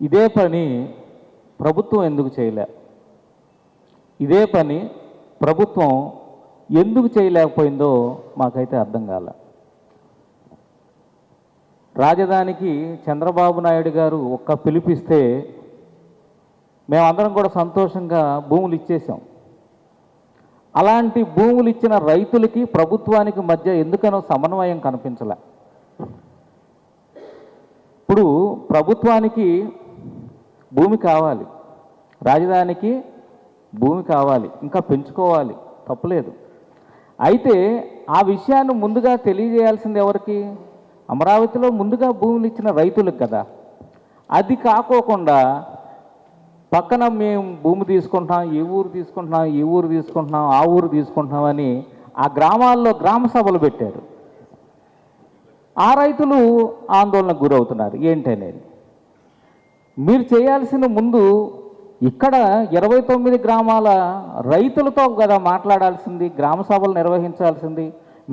ఇదే పని ప్రభుత్వం ఎందుకు చేయలే? ఇదే పని ప్రభుత్వం ఎందుకు చేయలేకపోయిందో మాకైతే అర్థం కాల. రాజధానికి చంద్రబాబు నాయుడు గారు ఒక్క పిలిపిస్తే మేమందరం కూడా సంతోషంగా భూములు ఇచ్చేసాం అలాంటి భూములు ఇచ్చిన రైతులకి ప్రభుత్వానికి మధ్య ఎందుకనో సమన్వయం కనిపించలే. ఇప్పుడు ప్రభుత్వానికి భూమి కావాలి. రాజధానికి భూమి కావాలి. ఇంకా పెంచుకోవాలి. తప్పులేదు. అయితే ఆ విషయాన్ని ముందుగా తెలియజేయాల్సింది ఎవరికి? అమరావతిలో ముందుగా భూములు ఇచ్చిన రైతులకు కదా. అది కాకోకుండా పక్కన మేము భూమి తీసుకుంటున్నాం ఈ ఊరు తీసుకుంటున్నాం ఈ ఊరు తీసుకుంటున్నాం ఆ ఊరు తీసుకుంటున్నాం అని ఆ గ్రామాల్లో గ్రామ సభలు పెట్టారు. ఆ రైతులు ఆందోళనకు గురవుతున్నారు. ఏంటనేది? మీరు చేయాల్సిన ముందు ఇక్కడ ఇరవై తొమ్మిది గ్రామాల రైతులతో కదా మాట్లాడాల్సింది గ్రామ సభలు నిర్వహించాల్సింది.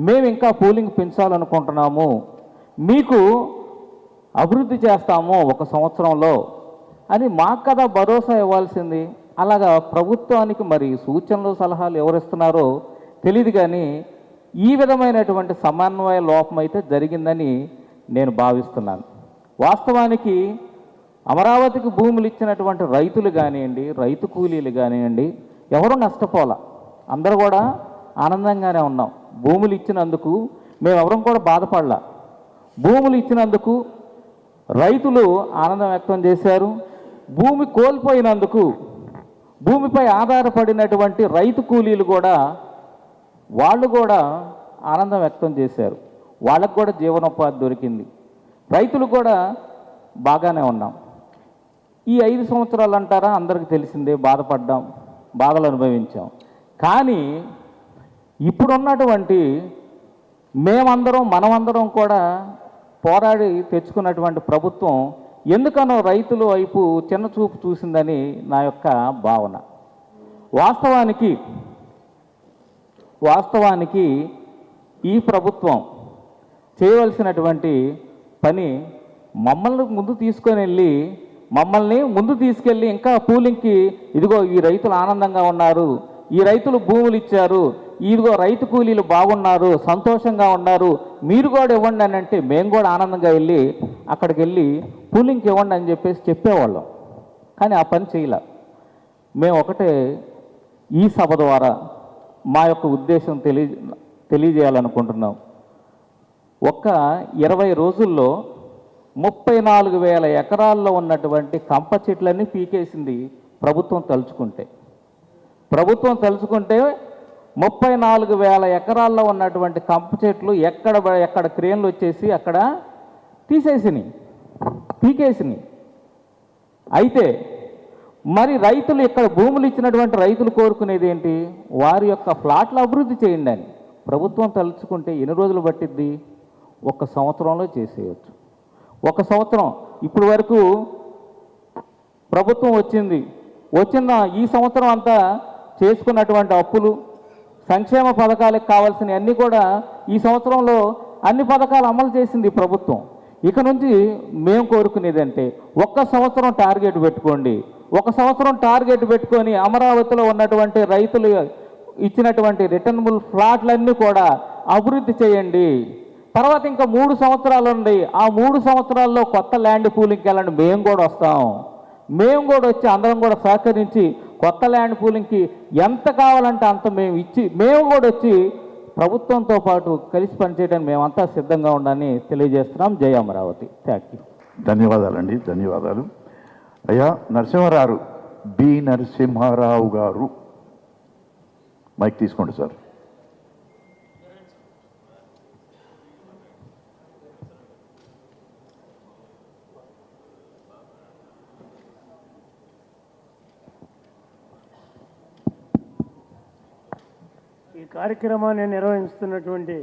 మేము ఇంకా పోలింగ్ పెంచాలనుకుంటున్నాము. మీకు అభివృద్ధి చేస్తాము ఒక సంవత్సరంలో అని మాకు కదా భరోసా ఇవ్వాల్సింది. అలాగా ప్రభుత్వానికి మరి సూచనలు సలహాలు ఎవరిస్తున్నారో తెలియదు కానీ ఈ విధమైనటువంటి సమన్వయ లోపం అయితే జరిగిందని నేను భావిస్తున్నాను. వాస్తవానికి అమరావతికి భూములు ఇచ్చినటువంటి రైతులు కానివ్వండి రైతు కూలీలు కానివ్వండి ఎవరు నష్టపోలా? అందరూ కూడా ఆనందంగానే ఉన్నాం. భూములు ఇచ్చినందుకు మేము కూడా బాధపడలా. భూములు ఇచ్చినందుకు రైతులు ఆనందం వ్యక్తం చేశారు. భూమి కోల్పోయినందుకు భూమిపై ఆధారపడినటువంటి రైతు కూలీలు కూడా వాళ్ళు కూడా ఆనందం వ్యక్తం చేశారు. వాళ్ళకు కూడా జీవనోపాధి దొరికింది. రైతులు కూడా బాగానే ఉన్నాం. ఈ ఐదు సంవత్సరాలు అంటారా? అందరికి తెలిసిందే బాధపడ్డాం బాధలు అనుభవించాం. కానీ ఇప్పుడున్నటువంటి మేమందరం మనమందరం కూడా పోరాడి తెచ్చుకున్నటువంటి ప్రభుత్వం ఎందుకనో రైతుల వైపు చిన్న చూపు చూసిందని నా యొక్క భావన. వాస్తవానికి వాస్తవానికి ఈ ప్రభుత్వం చేయవలసినటువంటి పని మమ్మల్ని ముందు తీసుకొని వెళ్ళి మమ్మల్ని ముందు తీసుకెళ్ళి ఇంకా పూలింగ్కి ఇదిగో ఈ రైతులు ఆనందంగా ఉన్నారు ఈ రైతులు భూములు ఇచ్చారు ఇదిగో రైతు కూలీలు బాగున్నారు సంతోషంగా ఉన్నారు మీరు కూడా ఇవ్వండి అని అంటే మేము కూడా ఆనందంగా వెళ్ళి అక్కడికి వెళ్ళి పూలింగ్కి ఇవ్వండి అని చెప్పేసి చెప్పేవాళ్ళం. కానీ ఆ పని చేయలే. మేము ఒకటే ఈ సభ ద్వారా మా యొక్క ఉద్దేశం తెలియ తెలియజేయాలనుకుంటున్నాం. ఒక్క ఇరవై రోజుల్లో ముప్పై నాలుగు వేల ఎకరాల్లో ఉన్నటువంటి కంప చెట్లన్నీ పీకేసింది ప్రభుత్వం తలుచుకుంటే. ప్రభుత్వం తలుచుకుంటే ముప్పై నాలుగు వేల ఎకరాల్లో ఉన్నటువంటి కంప చెట్లు ఎక్కడ ఎక్కడ క్రేన్లు వచ్చేసి అక్కడ తీసేసినాయి పీకేసినాయి. అయితే మరి రైతులు ఇక్కడ భూములు ఇచ్చినటువంటి రైతులు కోరుకునేది ఏంటి? వారి యొక్క ఫ్లాట్లు అభివృద్ధి చేయండి అని. ప్రభుత్వం తలుచుకుంటే ఎన్ని రోజులు పట్టిద్ది? ఒక సంవత్సరంలో చేసేయచ్చు. ఒక సంవత్సరం. ఇప్పుడు వరకు ప్రభుత్వం వచ్చింది. వచ్చిన ఈ సంవత్సరం అంతా చేసుకున్నటువంటి అప్పులు సంక్షేమ పథకాలకు కావాల్సిన అన్నీ కూడా ఈ సంవత్సరంలో అన్ని పథకాలు అమలు చేసింది ప్రభుత్వం. ఇక నుంచి మేము కోరుకునేది అంటే ఒక్క సంవత్సరం టార్గెట్ పెట్టుకోండి. ఒక సంవత్సరం టార్గెట్ పెట్టుకొని అమరావతిలో ఉన్నటువంటి రైతులు ఇచ్చినటువంటి రిటర్నబుల్ ఫ్లాట్లన్నీ కూడా అభివృద్ధి చేయండి. తర్వాత ఇంకా మూడు సంవత్సరాలు ఉంది. ఆ మూడు సంవత్సరాల్లో కొత్త ల్యాండ్ పూలింగ్కి వెళ్ళండి. మేము కూడా వస్తాం. మేము కూడా వచ్చి అందరం కూడా సహకరించి కొత్త ల్యాండ్ పూలింగ్కి ఎంత కావాలంటే అంత మేము ఇచ్చి మేము కూడా వచ్చి ప్రభుత్వంతో పాటు కలిసి పనిచేయడానికి మేమంతా సిద్ధంగా ఉండాలని తెలియజేస్తున్నాం. జయ అమరావతి. థ్యాంక్ యూ ధన్యవాదాలండి. ధన్యవాదాలు. అయ్యా నరసింహారావు బి నరసింహారావు గారు. మైక్ తీసుకోండి సార్. ఈ కార్యక్రమాన్ని నిర్వహిస్తున్నటువంటి